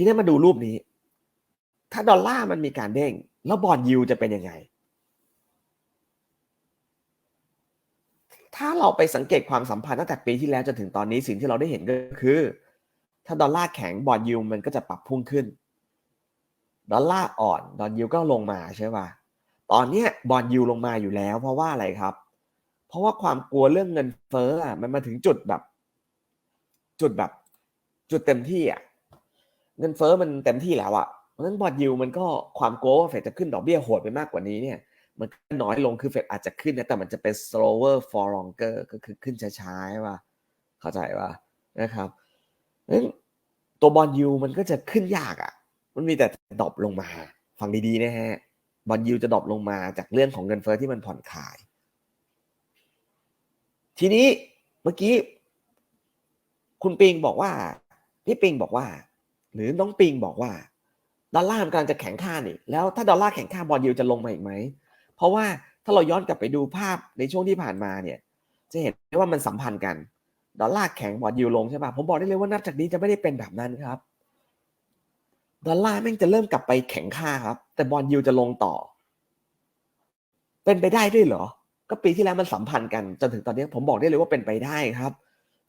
ทีนี้มาดูรูปนี้ ถ้าดอลลาร์มันมีการเด้ง แล้วบอลยูจะเป็นยังไง ถ้าเราไปสังเกตความสัมพันธ์ตั้งแต่ปีที่แล้วจนถึงตอนนี้สิ่งที่เราได้เห็นก็คือ ถ้าดอลลาร์แข็งบอลยูมันก็จะปรับพุ่งขึ้น ดอลลาร์อ่อนดอลยูก็ลงมาใช่ป่ะตอนนี้บอลยูลงมาอยู่แล้ว เพราะว่าอะไรครับ เพราะว่าความกลัวเรื่องเงินเฟ้ออะมันมาถึงจุดแบบ จุดแบบ จุดเต็มที่อะ เงินเฟ้อมันเต็มที่แล้วอะเพราะฉะนั้นบอลยูมันก็ความโกว่าเฟดจะขึ้นดอกเบี้ยโหดไปมากกว่านี้เนี่ยมันก็น้อยลงคือเฟดอาจจะขึ้นนะแต่มันจะเป็น slower for longer ก็คือขึ้นช้าๆใช่ะเข้าใจป่ะนะครับนั้นตัวบอลยูมันก็จะขึ้นยากอะ มันมีแต่ดรอปลงมาฟังดีๆนะฮะบอลยูจะดรอปลงมาจากเรื่องของเงินเฟ้อที่มันผ่อนคลาย ทีนี้เมื่อกี้ คุณปิงบอกว่า พี่ปิงบอกว่า หรือน้องปิงบอกว่าดอลลาร์มันกำลังจะแข็งค่านี่แล้วถ้าดอลลาร์แข็งค่าบอลยูจะลงมาอีกไหม เพราะว่าถ้าเราย้อนกลับไปดูภาพในช่วงที่ผ่านมาเนี่ย จะเห็นได้ว่ามันสัมพันธ์กัน ดอลลาร์แข็งบอลยูลงใช่ป่ะผมบอกได้เลยว่านับจากนี้จะไม่ได้เป็นแบบนั้นครับ ดอลลาร์แม่งจะเริ่มกลับไปแข็งค่าครับ แต่บอลยูจะลงต่อ เป็นไปได้ด้วยเหรอ ก็ปีที่แล้วมันสัมพันธ์กันจนถึงตอนนี้ผมบอกได้เลยว่าเป็นไปได้ครับ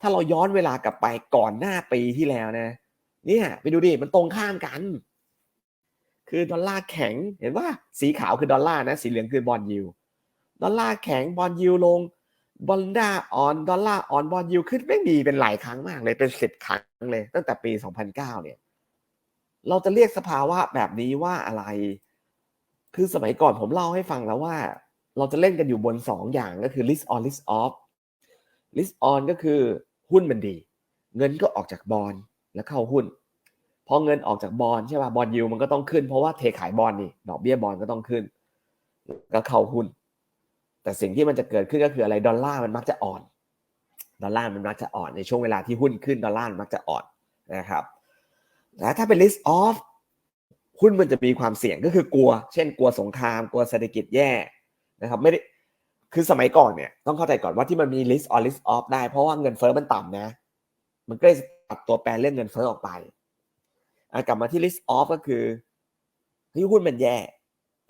ถ้าเราย้อนเวลากลับไปก่อนหน้าปีที่แล้วนะ เนี่ย ไปดูดิมันตรงข้ามกัน คือดอลลาร์แข็งเห็นว่าสีขาวคือดอลลาร์นะ สีเหลืองคือบอลยูดอลลาร์แข็งบอลยูลงบอลดาอ่อนดอลลาร์อ่อนบอลยูขึ้นไม่มีเป็นหลายครั้งมากเลยเป็นสิบครั้งเลย ตั้งแต่ปี 2009 เนี่ย เราจะเรียกสภาวะแบบนี้ว่าอะไร คือสมัยก่อนผมเล่าให้ฟังแล้วว่า เราจะเล่นกันอยู่บนสองอย่างก็คือ list on list off list on ก็คือหุ้นมันดี เงินก็ออกจากบอล แล้วเข้าหุ้นพอเงินออกจากบอลใช่ป่ะบอลยูมันก็ต้องขึ้นเพราะว่าเทขายบอลนี่ดอกเบี้ยบอลก็ต้องขึ้น ก็เข้าหุ้น แต่สิ่งที่มันจะเกิดขึ้นก็คืออะไรดอลลาร์มันมักจะอ่อนดอลลาร์มันมักจะอ่อนในช่วงเวลาที่หุ้นขึ้นดอลลาร์มันมักจะอ่อนนะครับแล้วถ้าเป็น list off หุ้นมันจะมีความเสี่ยงก็คือกลัว เช่นกลัวสงคราม กลัวเศรษฐกิจแย่นะครับไม่ได้คือสมัยก่อนเนี่ยต้องเข้าใจก่อนว่าที่มันมี list on list off ได้เพราะว่าเงินเฟ้อมันต่ำนะ มันก็เลย ตัดตัวแปรเรื่องเงินเฟ้อออกไปกลับมาที่ list off ก็คือที่หุ้นมันแย่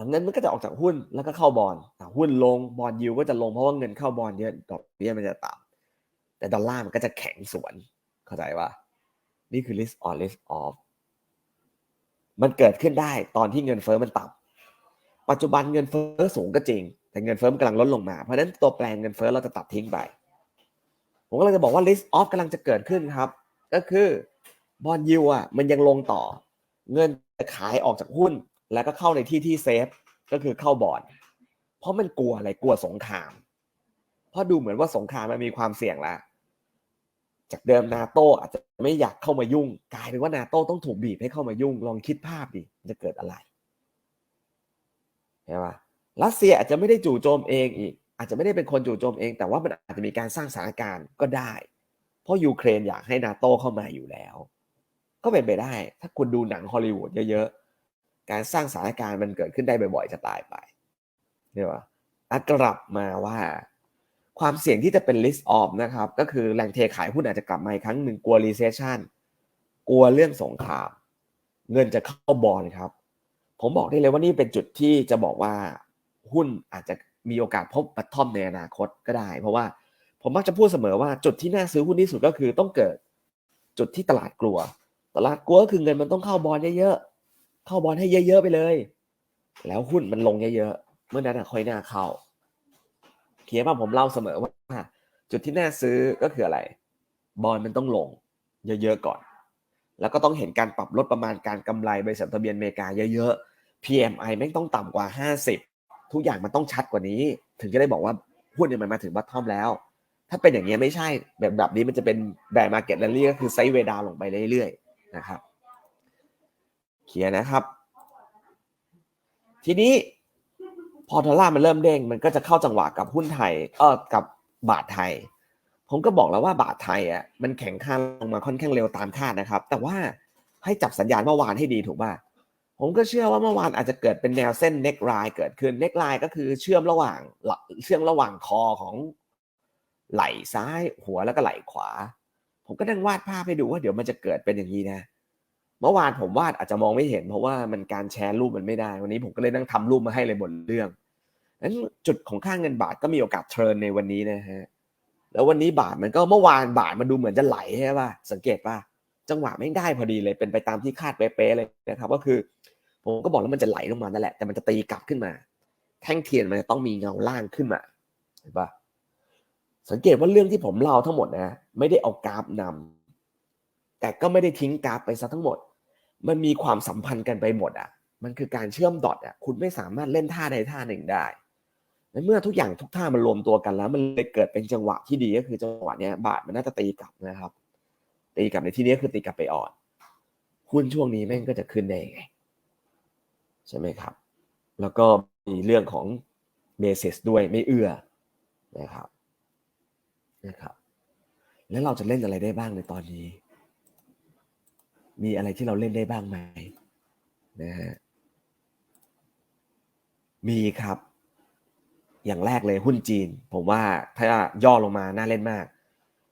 เงินมันก็จะออกจากหุ้นแล้วก็เข้าบอลหุ้นลงบอลยูก็จะลงเพราะว่าเงินเข้าบอลเยอะดอกเบี้ยมันจะต่ำแต่ดอลลาร์มันก็จะแข็งสวนเข้าใจว่า นี่คือ list on list off มันเกิดขึ้นได้ตอนที่เงินเฟ้อมันต่ำปัจจุบันเงินเฟ้อสูงก็จริง แต่เงินเฟ้อมันกำลังลดลงมา เพราะฉะนั้นตัวแปลงเงินเฟ้อเราจะตัดทิ้งไป ผมก็เลยจะบอกว่า list off กำลังจะเกิดขึ้นครับ ก็คือบอลยูอะมันยังลงต่อ เงินจะขายออกจากหุ้น แล้วก็เข้าในที่ที่เซฟก็คือเข้าบอลเพราะมันกลัวอะไรกลัวสงคราม เพราะดูเหมือนว่าสงครามมันมีความเสี่ยงแล้วจากเดิมนาโตอาจจะไม่อยากเข้ามายุ่ง กลายเป็นว่านาโตต้องถูกบีบให้เข้ามายุ่ง ลองคิดภาพดิจะเกิดอะไรใช่ปะรัสเซียอาจจะไม่ได้จู่โจมเองอีก อาจจะไม่ได้เป็นคนจู่โจมเอง แต่ว่ามันอาจจะมีการสร้างสถานการณ์ก็ได้ ราะยูเครนอยากให้นาโตเข้ามาอยู่แล้ว ก็เป็นไปได้ ถ้าคุณดูหนังฮอลลีวูดเยอะๆ การสร้างสถานการณ์มันเกิดขึ้นได้บ่อยๆ จะตายไปเนี่ยว่าอกลับมาว่า ความเสี่ยงที่จะเป็น list off นะครับ ก็คือแหล่งเทขายหุ้นอาจจะกลับมาอีกครั้งหนึ่งกลัว recession กลัวเรื่องสงคราม เงินจะเข้าบอลครับ ผมบอกได้เลยว่านี่เป็นจุดที่จะบอกว่าหุ้นอาจจะมีโอกาสพบปัตทอมในอนาคตก็ได้ เพราะว่า ผมมักจะพูดเสมอว่าจุดที่น่าซื้อหุ้นที่สุดก็คือต้องเกิดจุดที่ตลาดกลัว ตลาดกลัวก็คือเงินมันต้องเข้าบอลเยอะๆเข้าบอลให้เยอะๆไปเลย แล้วหุ้นมันลงเยอะๆเมื่อนั้นค่อยน่าเข้าเขียนมาผมเล่าเสมอว่าจุดที่น่าซื้อก็คืออะไร บอลมันต้องลง เยอะๆก่อน แล้วก็ต้องเห็นการปรับลดประมาณการกำไรบริษัททะเบียนอเมริกาเยอะๆ PMI แม่งต้องต่ำกว่า 50 ทุกอย่างมันต้องชัดกว่านี้ ถึงจะได้บอกว่าหุ้นเนี่ยมันมาถึงบัตทอมแล้ว ถ้าเป็นอย่างนี้ไม่ใช่แบบแบบนี้มันจะเป็นแบร์มาเก็ตแลนลี่ก็คือไซด์เวดาวลงไปเรื่อยๆนะครับเขียนนะครับ ทีนี้พอดอลลาร์มันเริ่มเด้งมันก็จะเข้าจังหวะกับหุ้นไทยเออกับบาทไทย ผมก็บอกแล้วว่าบาทไทยอะมันแข็งค่าลงมาค่อนข้างเร็วตามคาดนะครับ แต่ว่าให้จับสัญญาณเมื่อวานให้ดีถูกป่ะผมก็เชื่อว่าเมื่อวานอาจจะเกิดเป็นแนวเส้นเน็กไลน์เกิดขึ้นเน็กไลน์ก็คือเชื่อมระหว่างเชื่อมระหว่างคอของ ไหล่ซ้ายหัวแล้วก็ไหล่ขวา ผมก็นั่งวาดภาพให้ดูว่าเดี๋ยวมันจะเกิดเป็นอย่างนี้นะเมื่อวานผมวาดอาจจะมองไม่เห็น เพราะว่ามันการแชร์รูปมันไม่ได้ วันนี้ผมก็เลยนั่งทำรูปมาให้เลยบนเรื่องนั้นจุดของค่างเงินบาทก็มีโอกาสเทิร์นในวันนี้นะฮะแล้ววันนี้บาทมันก็เมื่อวานบาทมันดูเหมือนจะไหลใช่ป่ะสังเกตป่ะจังหวะไม่ได้พอดีเลยเป็นไปตามที่คาดเป๊ะๆเลยนะครับก็คือ ผมก็บอกแล้วมันจะไหลลงมานั่นแหละแต่มันจะตีกลับขึ้นมา แท่งเทียนมันจะต้องมีเงาล่างขึ้นมาเห็นป่ะ สังเกตว่าเรื่องที่ผมเล่าทั้งหมดนะ ไม่ได้เอากราฟนำแต่ก็ไม่ได้ทิ้งกราฟไปซะทั้งหมด มันมีความสัมพันธ์กันไปหมดอะ มันคือการเชื่อมดอทอะ คุณไม่สามารถเล่นท่าใดท่าหนึ่งได้ในเมื่อทุกอย่างทุกท่ามันรวมตัวกันแล้ว มันเลยเกิดเป็นจังหวะที่ดีก็คือจังหวะเนี้ยบาทมันน่าจะตีกลับนะครับ ตีกลับในที่นี้คือตีกลับไปอ่อนหุ้นช่วงนี้แม่งก็จะขึ้นได้ไงใช่ไหมครับ แล้วก็มีเรื่องของเบสิสด้วยไม่เอื้อนะครับ นะครับ แล้วเราจะเล่นอะไรได้บ้างในตอนนี้ มีอะไรที่เราเล่นได้บ้างไหมนะฮะมีครับ อย่างแรกเลยหุ้นจีน ผมว่าถ้าย่อลงมาน่าเล่นมาก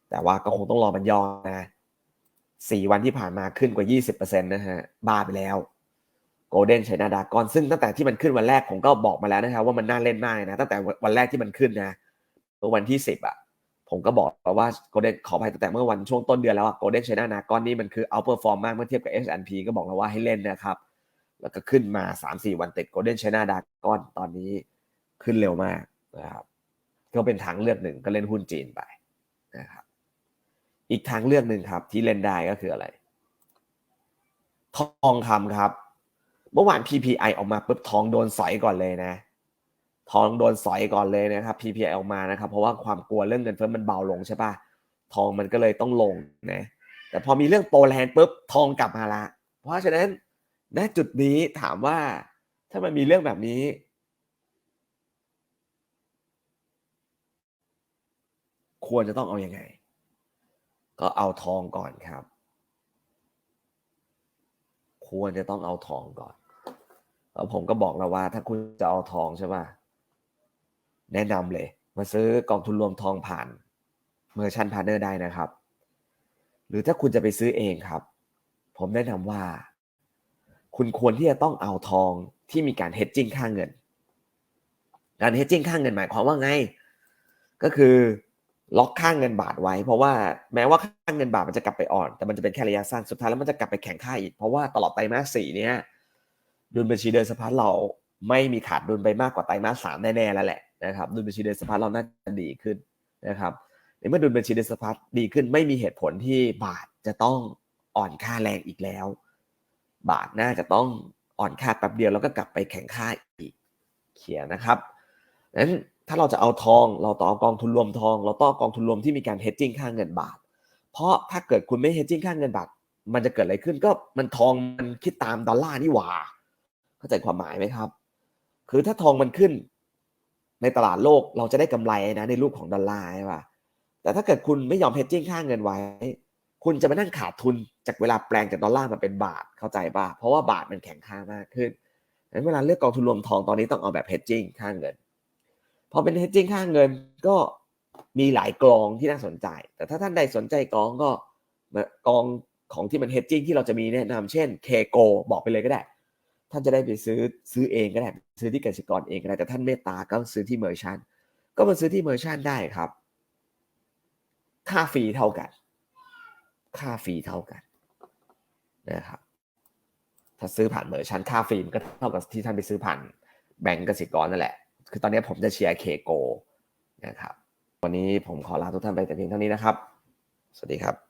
แต่ว่าก็คงต้องรอมันย่อนะสี่วันที่ผ่านมาขึ้นกว่า 20%นะฮะบ้าไปแล้วโกลเด้นไชน่าดากอนซึ่งตั้งแต่ที่มันขึ้นวันแรกผมก็บอกมาแล้วนะครับว่ามันน่าเล่นมากนะตั้งแต่วันแรกที่มันขึ้นนะเมื่อวันที่สิบอะ ผมก็บอกว่าโกลเด้นขออภัยตั้งแต่เมื่อวันช่วงต้นเดือนแล้วโกลเด้นไชน่าดากอนนี่มันคือเอาเปอร์ฟอร์มมากเมื่อเทียบกับ S&P ก็บอกแล้วว่าให้เล่นนะครับ แล้วก็ขึ้นมา 3-4 วันติดโกลเด้นไชน่าดาก้อนตอนนี้ขึ้นเร็วมากนะครับก็เป็นทางเลือกหนึ่งก็เล่นหุ้นจีนไปนะครับอีกทางเลือกหนึ่งครับ ที่เล่นได้ก็คืออะไร ทองคำครับ เมื่อวาน PPI ออกมาปุ๊บทองโดนสอยก่อนเลยนะ ทองโดนสอยก่อนเลยนะครับ PPI ออกมานะครับ เพราะว่าความกลัวเรื่องเงินเฟ้อมันเบาลงใช่ปะทองมันก็เลยต้องลงนะแต่พอมีเรื่องโปแลนด์ปุ๊บทองกลับมาละ เพราะฉะนั้นณจุดนี้ถามว่าถ้ามันมีเรื่องแบบนี้ ควรจะต้องเอาอยัางไง ก็เอาทองก่อนครับ ควรจะต้องเอาทองก่อนแล้วผมก็บอกแล้วว่า ถ้าคุณจะเอาทองใช่ป่ะ แนะนำเลย มาซื้อกองทุนรวมทองผ่านเมอร์ชันพาร์เนอร์ได้นะครับ หรือถ้าคุณจะไปซื้อเองครับ ผมแนะนำว่า คุณควรที่จะต้องเอาทองที่มีการเฮดจิ้งค่าเงิน การเฮดจิ้งค่าเงินหมายความว่าไง ก็คือล็อกค่างเงินบาทไว้ เพราะว่าแม้ว่าค่างเงินบาทมันจะกลับไปอ่อน แต่มันจะเป็นแค่ระยะสั้นสุดท้ายแล้วมันจะกลับไปแข็งค่าอีก เพราะว่าตลอดไตรมาสสี่เนี้ยดุลบัญชีเดินสะพัดเราไม่มีขาดดุลไปมากกว่าไตรมาสสามแน่ๆแล้วแหละ นะครับดุลบัญชีเดินสะพัดเราน่าจะดีขึ้นนะครับในเมื่อดุลบัญชีเดินสะพัดดีขึ้นไม่มีเหตุผลที่บาทจะต้องอ่อนค่าแรงอีกแล้ว บาทน่าจะต้องอ่อนค่าแป๊บเดียวแล้วก็กลับไปแข็งค่าอีกเขียนนะครับนั้นถ้าเราจะเอาทองเราต้องกองทุนรวมทอง เราต้องกองทุนรวมที่มีการเฮดจิ้งค่าเงินบาท เพราะถ้าเกิดคุณไม่เฮดจิ้งค่าเงินบาท มันจะเกิดอะไรขึ้นก็มันทองมันคิดตามดอลลาร์นี่หว่า เข้าใจความหมายไหมครับ คือถ้าทองมันขึ้น ในตลาดโลกเราจะได้กำไรนะในรูปของดอลลาร์ใช่ป่ะแต่ถ้าเกิดคุณไม่ยอมเฮดจิ้งค่าเงินไว้ คุณจะมานั่งขาดทุนจากเวลาแปลงจากดอลลาร์มาเป็นบาทเข้าใจป่ะเพราะว่าบาทมันแข็งค่ามากขึ้นงั้นเวลาเลือกกองทุนรวมทองตอนนี้ต้องเอาแบบเฮดจิ้งค่าเงินพอเป็น hedging ค่าเงินก็มีหลายกองที่น่าสนใจ แต่ถ้าท่านใดสนใจกองก็กองของที่มัน hedging ที่เราจะมีแนะนำเช่น k g o บอกไปเลยก็ได้ ท่านจะได้ไปซื้อซื้อเองก็ได้ซื้อที่กสิกรเองก็ได้แต่ท่านเมตตาก็ซื้อที่เมอร์ชันก็มาซื้อที่เมอร์ชันได้ครับ ค่าฟรีเท่ากัน ค่าฟรีเท่ากันนะครับถ้าซื้อผ่านเมอร์ชันค่าฟรีมันก็เท่ากับที่ท่านไปซื้อผ่านแบงก์กสิกรนั่นแหละ คือตอนนี้ผมจะเชียร์เคโกนะครับ วันนี้ผมขอลาทุกท่านไปแต่เพียงเท่านี้นะครับ สวัสดีครับ